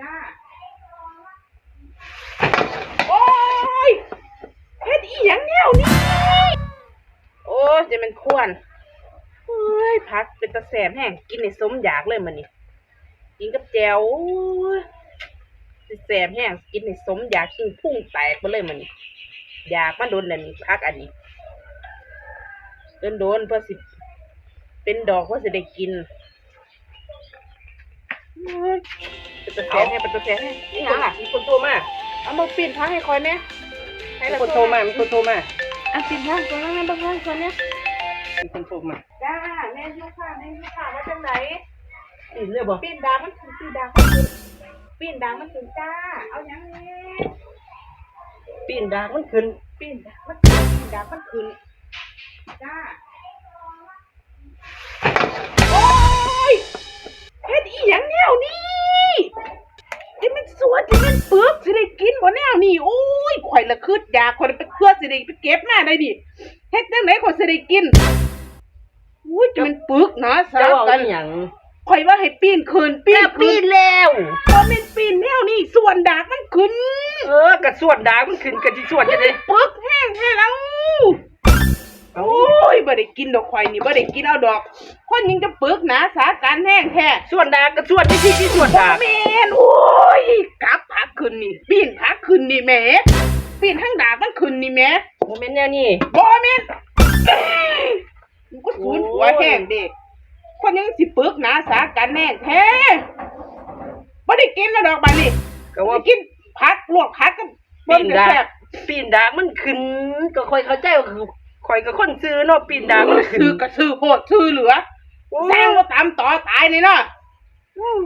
จ้า โอ้ยเฮ็ดอีหยังแนวนี้โอ้ยจะเป็นควรเฮ้ยพักเป็นตะแสบแห้งกินในสมอยากเลยมันนี่กินกับแจวโอ้ยสิแสบแห้งกินในสมอยากกินพุ่งแตกไปเลยมันนี่อยากมาโดนนั่พักอันนี้โดนโดนเพื่อสิเป็นดอกเพื่อสิได้กิน เป็นตะแสบแห้งเป็นตะแสบแห้งนี่หยังล่ะมีคนโทรมาเอามาปิดพักให้คอยเนี่ยให้มีละคนโทรมามีคนโทรมาอะปิดพักก่อนนะบังคับก่อนเนี่ยมีคนโทรมาจ้าแม่ยุค่ะแม่ยุค่ะมาจากไหนอีเรื่องบ่ปีนดางมันถึงปีนดางมันถึงปีนดางมันถึงจ้า เอายังไงปีนดากมันขึ้นปีนดางมันถึงปีนดางมันขึ้นจ้า ได้กินบ่แนวนี้โอ้ยข่อยละคืดอยากข่อยไปเพื่อสิได้ไปเก็บมาได้ดิเฮ็ดจังไดข่อยสิได้กินอุ้ยจะมันปึกนะสาจะบอกกัว่านอหย่างข่อยว่าให้ปีนคืนปีนแต่คืปีนนแล้วพอเป็นปีนแนวนี่ส่วนดากมันขึ้น เออกระส่วนดากมันขึ้นกระที่ส่วนจะได้ปึกแห้งให้แล้วเอาโอ้ยบ่ได้กินดอกข่อยนี่บ่ได้กินเอาดอก คนยิงจะปึกหนาสาการแห้งแท้ส่วนดากกระส่วนที่ที่ที่ส่วนบ่ดากแม่นโอ้ยกลับพัก ขึ้นนี่ปีนพักขึ้นนี่แหม่ปีนทั้งดากมันขึ้นนี่แหม่โมเมนต์แนวนี้บ่แม่นเอ้ยมันก็สูญหัวแห้งเด็กคนยังสิปึกหนาสาการแห้งแท้บ่ได้กินแล้วดอกบาดนี้ก็ว่าว่ากินผักลวกผักกับปีเบิ้นกระดาแซกบปีนดากมันขึ้น ก็ค่อยเข้าใจว่าคือค่อยกับคนซื้อเนาะปีนดากมันขึ้นซื้อกระซื้อโหดซื้อเหลือโอ้สร้างมาตามต่อตายนี่เนาะอู้อู้